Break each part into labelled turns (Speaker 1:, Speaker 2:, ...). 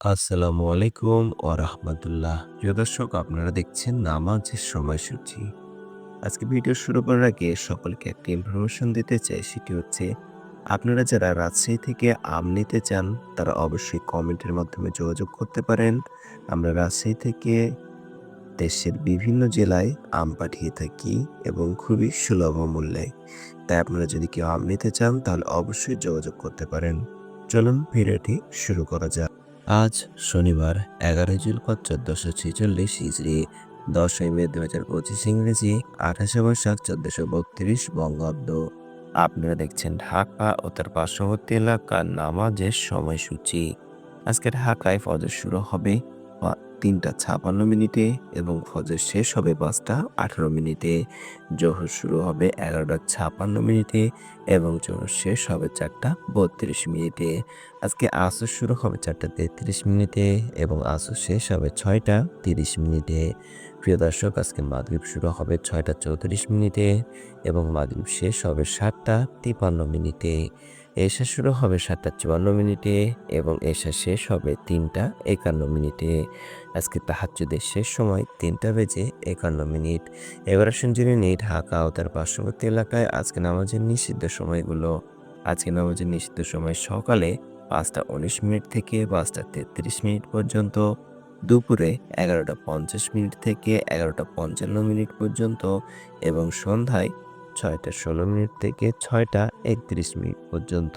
Speaker 1: আসসালামু আলাইকুম ও রাহমাতুল্লাহ। প্রিয় দর্শক, আপনারা দেখছেন নামাজের সময়সূচি। আজকে ভিডিও শুরু করার আগে সকলকে একটা ইনফরমেশন দিতে চাই, সেটি হচ্ছে, আপনারা যারা রাজশাহী থেকে আম নিতে চান, তারা অবশ্যই কমেন্টের মাধ্যমে যোগাযোগ করতে পারেন। আমরা রাজশাহী থেকে দেশের বিভিন্ন জেলায় আম পাঠিয়ে থাকি এবং খুবই সুলভ মূল্যে। তাই আপনারা যদি কেউ আম নিতে চান, তাহলে অবশ্যই যোগাযোগ করতে পারেন। চলুন ভিডিওটি শুরু করা যাক। আজ শনিবার এগারোই জুলপথ চোদ্দশো ছেচল্লিশ ইজরি দশই মে দু হাজার পঁচিশ ইংরেজি, আঠাশে বৈশাখ চোদ্দশো বত্রিশ বঙ্গাব্দ। আপনারা দেখছেন ঢাকা ও তার পার্শ্ববর্তী এলাকার নামাজের সময়সূচি। আজকে ঢাকায় ফজর শুরু হবে তিনটা ছাপান্ন মিনিটে এবং ফজর শেষ হবে পাঁচটা আঠারো মিনিটে। জোহর শুরু হবে এগারোটা ছাপান্ন মিনিটে এবং জোহর শেষ হবে চারটা বত্রিশ মিনিটে। আজকে আসর শুরু হবে চারটা তেত্রিশ মিনিটে এবং আসর শেষ হবে ছয়টা তিরিশ মিনিটে। প্রিয় দর্শক, আজকে মাগরিব শুরু হবে ছয়টা চৌত্রিশ মিনিটে এবং মাগরিব শেষ হবে সাতটা তিপান্ন মিনিটে। এশা শুরু হবে সাতটা চুয়ান্ন মিনিটে এবং এশা শেষ হবে তিনটা একান্ন মিনিটে। আজকে তাহাজ্জুদের শেষ সময় তিনটা বেজে একান্ন মিনিট। এবার আসুন জেনে নেই ঢাকা ও তার পার্শ্ববর্তী এলাকায় আজকে নামাজের নিষিদ্ধ সময়গুলো। আজকে নামাজের নিষিদ্ধ সময় সকালে পাঁচটা উনিশ মিনিট থেকে পাঁচটা তেত্রিশ মিনিট পর্যন্ত, দুপুরে এগারোটা পঞ্চাশ মিনিট থেকে এগারোটা পঞ্চান্ন মিনিট পর্যন্ত এবং সন্ধ্যায় ছয়টা ষোলো মিনিট থেকে ছয়টা একত্রিশ মিনিট পর্যন্ত।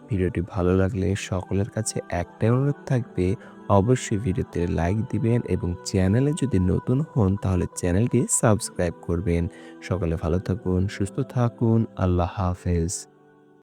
Speaker 1: ভিডিওটি ভালো লাগলে সকলের কাছে একটাই অনুরোধ থাকবে, অবশ্যই ভিডিওতে লাইক দিবেন এবং চ্যানেলে যদি নতুন হন তাহলে চ্যানেলটি সাবস্ক্রাইব করবেন। সকলে ভালো থাকুন, সুস্থ থাকুন, আল্লাহ হাফেজ।